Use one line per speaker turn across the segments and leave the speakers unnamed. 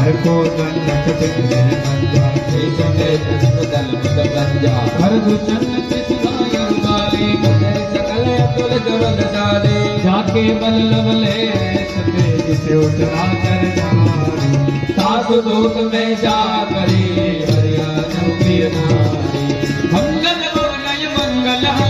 हर को दल रखते मेरे
पंजा कृष्ण में कृष्ण दल मत पंजा हर
भूषण कृष्ण माले मुझे
सकल अतुल जवन डाले
जाके बल्लभ ले सके जिसे
उठना कर
जाने
सास लोक में जा करे
हरिया जम के नारी
मंगल मंगल मंगल हर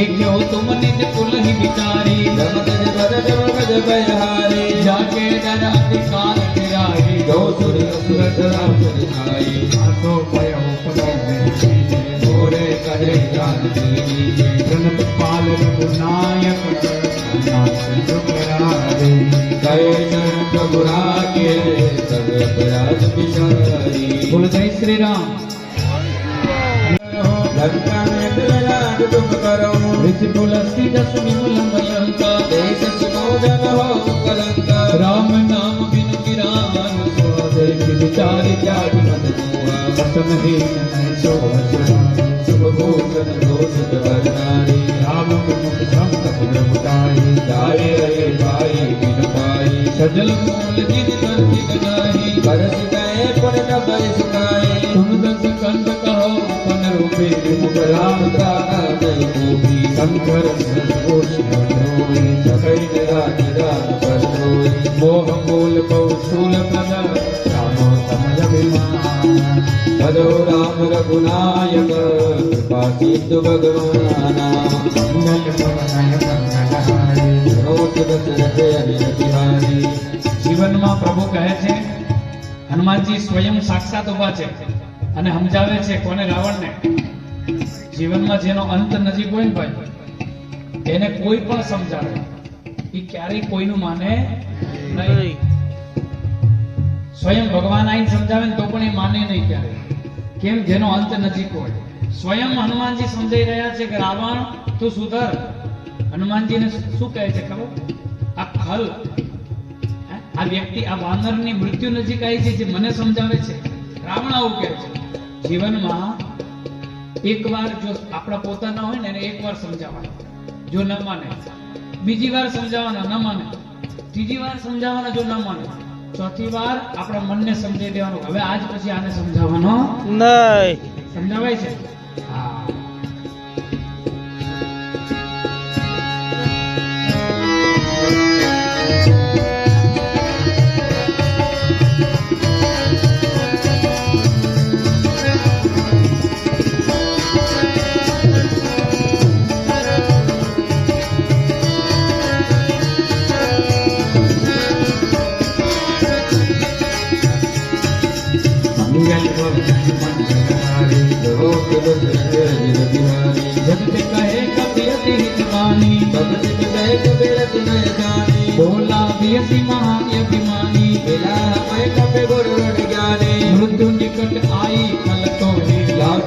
सिखावन
देखो तुम निज कुल ही विचारी
धन तज बद जब गज बयहारे
जाके डर अधिकार गिराई
जो सुर असुर राम दिखाई
आसो पयो पदो में सीने
मोरे कहे जान दीनी
जनत पाल रघुनायक नाथ दुखरारे
कहे चरण प्रभु रागे सब अपराध बिचारी
बोल जय श्री राम
लंका में बिराज तुम करो
ऋषि तुलसी दस विमल लंका
देश सुमोदन हो कलंका
राम नाम बिन किरान सो देख विचारी
त्याग मन मुआ
बसन ही नहीं सो
शुभ भूषण दोषित वर्णारी
राम मुख संत प्रभुताई
गाये रहे भाई बिन पाई
सजल मूल जिन धरती गजाई
बरस गए पुन न बरस गाए
तुम दस कंद कहो पन रूपे मुख राम
राम का
જીવનમાં પ્રભુ કહે છે હનુમાનજી સ્વયં સાક્ષાત ઊભા છે અને સમજાવે છે કોને રાવણ ને જીવનમાં જેનો અંત નજીક હોય ને ભાઈ એને કોઈ પણ સમજાવે એ ક્યારેય કોઈનું માને નહીં. સ્વયં ભગવાન આઈને સમજાવે ને તો પણ એ માને નહીં ક્યારે કેમ? જેનો અંત નજીક હોય. સ્વયં હનુમાનજી સમજાઈ રહ્યા છે કે રાવણ તું સુધર. હનુમાનજીને શું કહે છે ખબર? આ ખલ. હે? આ વ્યક્તિ આ વાનરની મૃત્યુ નજીક આવી છે જે મને સમજાવે છે. રાવણ આવું કહે છે. જીવનમાં એકવાર જો આપણા પોતાના હોય ને એને એકવાર સમજાવવાના જો ન માને. બીજી વાર સમજાવવાના ન માને. ત્રીજી વાર સમજાવવાના જો ન માને. ચોથી વાર આપણા મનને સમજાવી દેવાનું. હવે આજ પછી આને સમજાવવાનો
નહીં.
સમજાવાય છે? હા. મૃત્યુ નિકટ આઈ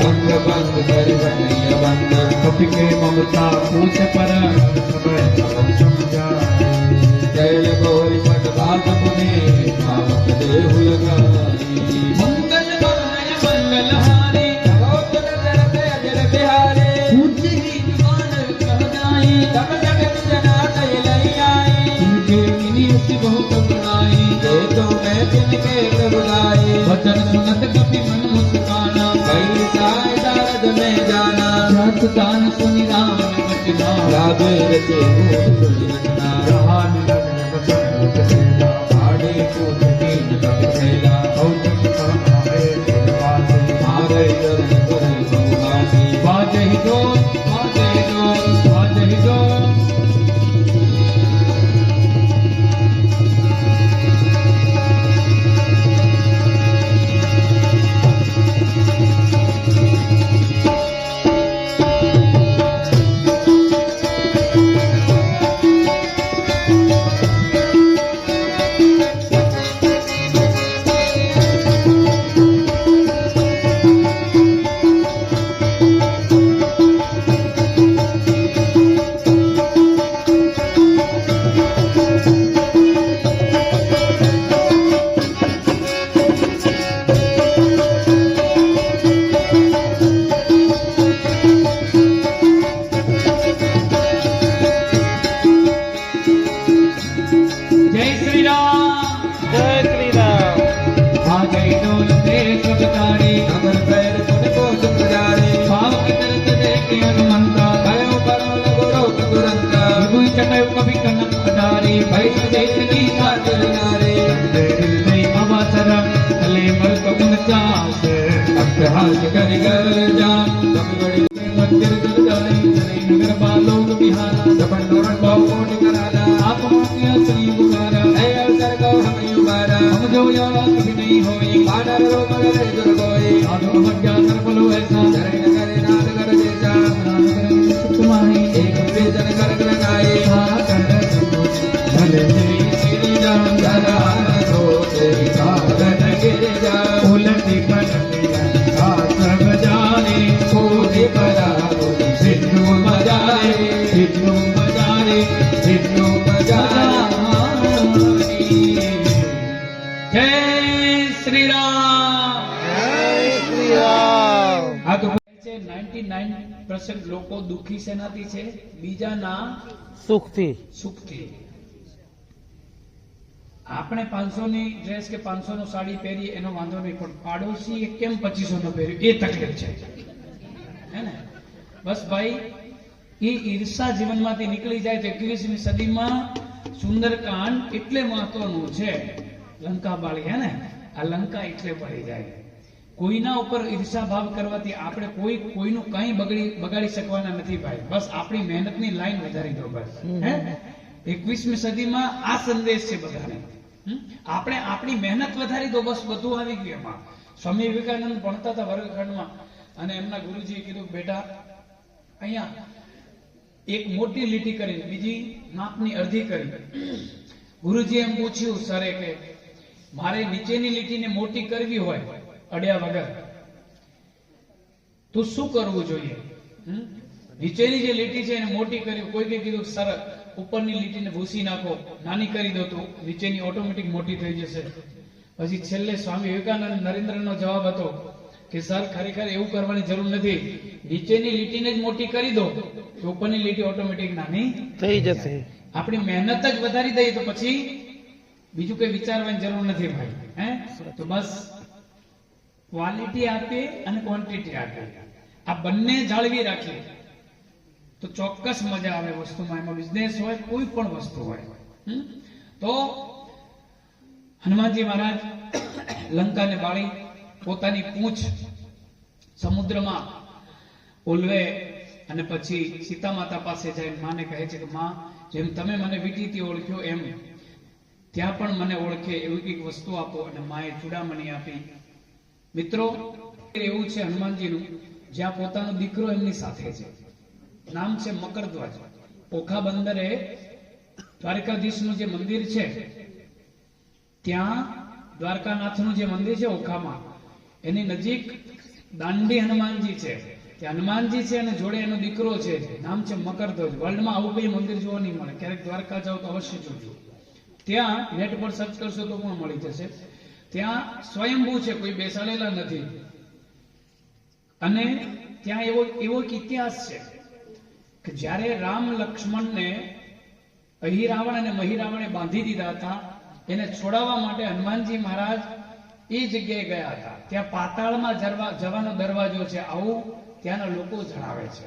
संग बंद कर सकैया बंद
कपि के ममता पूछ पर समय हम
पट भाग मुने आवत देहु लगाई मंगल माय
मंगल हारे भगवत नज़र
ते अजर बिहारे पूछी ही
ज़ुबान कह जाई तब
जगत जना कह लई आई
इनके नियत बहुत बनाई
दे तो मैं जिनके करुणाई
वचन सुनत कपि मन मुस्काना
कई में जाना
जस दान सुनि राम बचना
रागे रचे भूत सुनि रचना
रहा निरंजन वचन तेरा
आड़े कूट कीन कप खेला
औचक कहाए निर्वासी
मारे अट्टहास कर कर जा सब बड़ी
मंदिर दर जाए चले नगर बालोक 99% લોકો દુઃખી શેનાથી છે? બીજાના
સુખથી.
સુખથી. આપણે 500 ની ડ્રેસ કે 500 નો સાડી પહેરીએ એનો વાંધો નહીં પણ પાડોશી એ કેમ પચીસો નો પહેર્યું? એ તકલીફ છે. હે ને? બસ ભાઈ એ ઈર્ષા જીવનમાંથી નીકળી જાય તો 21મી સદીમાં સુંદરકાંડ એટલે મહત્વનું છે. લંકા બાળી હે ને? આ લંકા એટલે પડી જાય. કોઈના ઉપર ઈર્ષા ભાવ કરવાથી આપણે કોઈ કોઈનું કંઈ બગડી બગાડી શકવાના નથી ભાઈ. બસ આપણી મહેનતની લાઈન વધારી દો બસ. હે? એકવીસમી સદીમાં આ સંદેશ છે બધાને. આપણે આપણી મહેનત વધારી દો બસ બધું આવી ગયું એમાં. સ્વામી વિવેકાનંદ ભણતા હતા વર્ગખંડમાં અને એમના ગુરુજીએ કીધું બેટા અહીંયા એક મોટી લીટી કરી બીજી માપની અડધી કરી. ગુરુજી એમ પૂછ્યું સરે કે મારે નીચેની લીટીને મોટી કરવી હોય અડ્યા વગર. તો શું કરવું જોઈએ? નીચેની જે લીટી છે એને મોટી કરી કોઈકે કીધું સરસ ઉપરની લીટીને ભૂસી નાખો નાની કરી દો તો નીચેની ઓટોમેટિક મોટી થઈ જશે. પછી છેલ્લે સ્વામી વિવેકાનંદ નરેન્દ્રનો જવાબ હતો કે સર ખરેખર એવું કરવાની જરૂર નથી. નીચેની લીટીને જ મોટી કરી દો તો ઉપરની લીટી ઓટોમેટિક નાની
થઈ જશે.
આપણી મહેનત જ વધારી દઈએ તો પછી બીજું કઈ વિચારવાની જરૂર નથી ભાઈ હે? તો બસ ક્વોલિટી આપે અને ક્વોન્ટિટી આપે. આ બંને જાળવી રાખીએ તો ચોક્કસ મજા આવે વસ્તુમાં. એમાં બિઝનેસ હોય, કોઈ પણ વસ્તુ હોય. તો હનુમાનજી મહારાજ લંકાને બાળી પોતાની પૂંછ સમુદ્રમાં ઓલવે અને પછી સીતા માતા પાસે જઈને માને કહે છે કે, માં, જેમ તમે મને વીટીથી ઓળખ્યો એમ, ત્યાં પણ મને ઓળખે એવી કંઈક વસ્તુ આપો. અને માએ ચૂડામણી આપી. મિત્રો એવું છે હનુમાનજીનું, જ્યાં પોતાનો દીકરો એમની સાથે છે. નામ છે મકરધ્વજ ઓખા બંદરે દ્વારકાધીશનું જે મંદિર છે, ત્યાં દ્વારકાનાથનું જે મંદિર છે ઓખામાં, એની નજીક દાંડી હનુમાનજી છે. ત્યાં હનુમાનજી છે અને જોડે એનો દીકરો છે. નામ છે મકરધ્વજ વર્લ્ડમાં આવું કોઈ મંદિર જોવા નહીં મળે. ક્યારેક દ્વારકા જાઓ તો અવશ્ય જોજો. ત્યાં નેટ પર સર્ચ કરશો તો પણ મળી જશે. ત્યાં સ્વયંભૂ છે, કોઈ બેસાડેલા નથી. અને ત્યાં એવો એવો ઇતિહાસ છે કે જ્યારે રામ લક્ષ્મણને અહિરાવણ અને મહિરાવણે બાંધી દીધા હતા, એને છોડાવવા માટે હનુમાનજી મહારાજ એ જગ્યાએ ગયા હતા. ત્યાં પાતાળમાં જવાનો દરવાજો છે, આવું ત્યાંના લોકો જણાવે છે.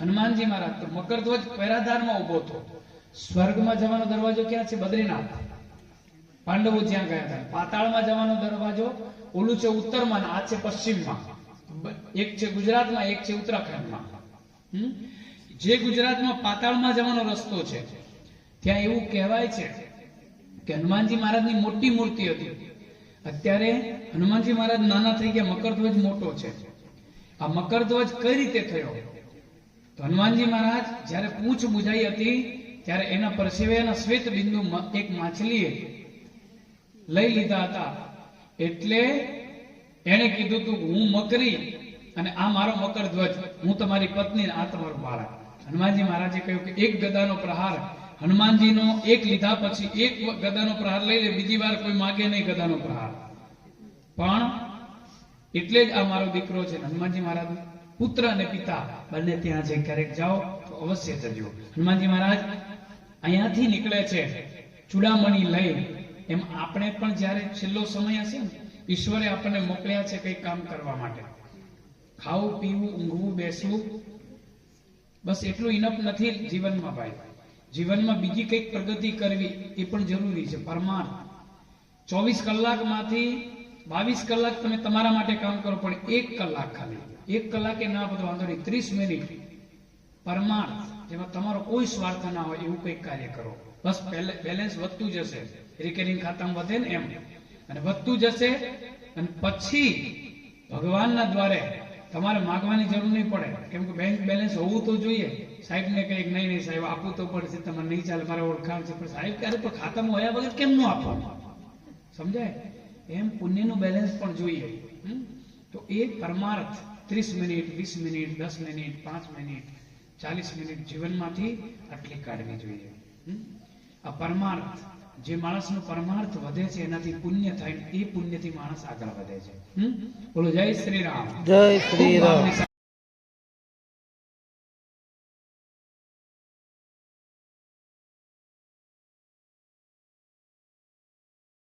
હનુમાનજી મહારાજ તો મકરધ્વજ પહેરાદારમાં ઊભો હતો. સ્વર્ગમાં જવાનો દરવાજો ક્યાં છે? બદ્રીનાથ. પાંડવો જ્યાં ગયા હતા. પાતાળમાં જવાનો દરવાજો ઓલું છે ઉત્તરમાં આ છે પશ્ચિમમાં. એક છે ગુજરાતમાં, એક છે ઉત્તરાખંડમાં? જે ગુજરાતમાં પાતાળમાં જવાનો રસ્તો છે, ત્યાં એવું કહેવાય છે કે હનુમાનજી મહારાજની મોટી મૂર્તિ હતી. અત્યારે હનુમાનજી મહારાજ નાના થઈ ગયા, મકરધ્વજ મોટો છે. આ મકરધ્વજ કઈ રીતે થયો? તો હનુમાનજી મહારાજ જ્યારે પૂંછ બુજાઈ હતી, ત્યારે એના પરસેવેના શ્વેત બિંદુ એક માછલીએ લઈ લીધા હતા. એટલે એણે કીધું તું, હું મકરી અને આ મારો મકર ધ્વજ. હું તમારી પત્ની આ તમારો બાળક હનુમાનજી મહારાજે કહ્યું કે એક ગદાનો પ્રહાર. હનુમાનજીનો એક લીધા પછી એક ગદાનો પ્રહાર લઈ લે, બીજી વાર કોઈ માગે નહીં ગદાનો પ્રહાર. પણ એટલે જ આ મારો દીકરો છે. હનુમાનજી મહારાજ પુત્ર અને પિતા બંને ત્યાં જે ક્યારેક જાઓ તો અવશ્ય જજો. હનુમાનજી મહારાજ અહીંયાથી નીકળે છે ચૂડામણી લઈ એમ આપણે પણ જ્યારે છેલ્લો સમય હશે ને, ઈશ્વરે આપણને મોકલ્યા છે કંઈક કામ કરવા માટે. ખાવું, પીવું, ઊંઘવું, બેસવું, બસ એટલું ઇનફ નથી જીવનમાં ભાઈ. જીવનમાં બીજી કંઈક પ્રગતિ કરવી એ પણ જરૂરી છે, પરમાર્થ. ચોવીસ કલાકમાંથી બાવીસ કલાક તમે તમારા માટે કામ કરો, પણ એક કલાક ખાલી. એક કલાકે ના બધો વાંધો નહીં, ત્રીસ મિનિટ. પરમાર્થ, જેમાં તમારો કોઈ સ્વાર્થ ના હોય એવું કંઈક કાર્ય કરો. બસ બેલે- બેલેન્સ વધતું જશે. રિકરિંગ ખાતામાં વધે ને એમ. અને વધતું જશે અને પછી ભગવાનના દ્વારે તમારે માગવાની જરૂર નહીં પડે. કેમ કે બેંક બેલેન્સ હોવું તો જોઈએ. સાહેબ ને કંઈક નહીં નહીં સાહેબ, આપવું તો પડશે, તમારે નહીં ચાલે, મારે ઓળખાણ છે. પણ સાહેબ, ક્યારે પણ ખાતામાં હોયા વગર કેમ ન આપવાનું સમજાય? એમ પુણ્યનું બેલેન્સ પણ જોઈએ. તો એ પરમાર્થ ત્રીસ મિનિટ, વીસ મિનિટ, દસ મિનિટ, પાંચ મિનિટ, ચાલીસ મિનિટ જીવનમાંથી આટલી કાઢવી જોઈએ. આ પરમાર્થ જે માણસનો પરમાર્થ વધે છે એનાથી પુણ્ય થાય એ પુણ્યથી માણસ આગળ વધે છે? બોલો જય શ્રી રામ.
જય શ્રી રામ.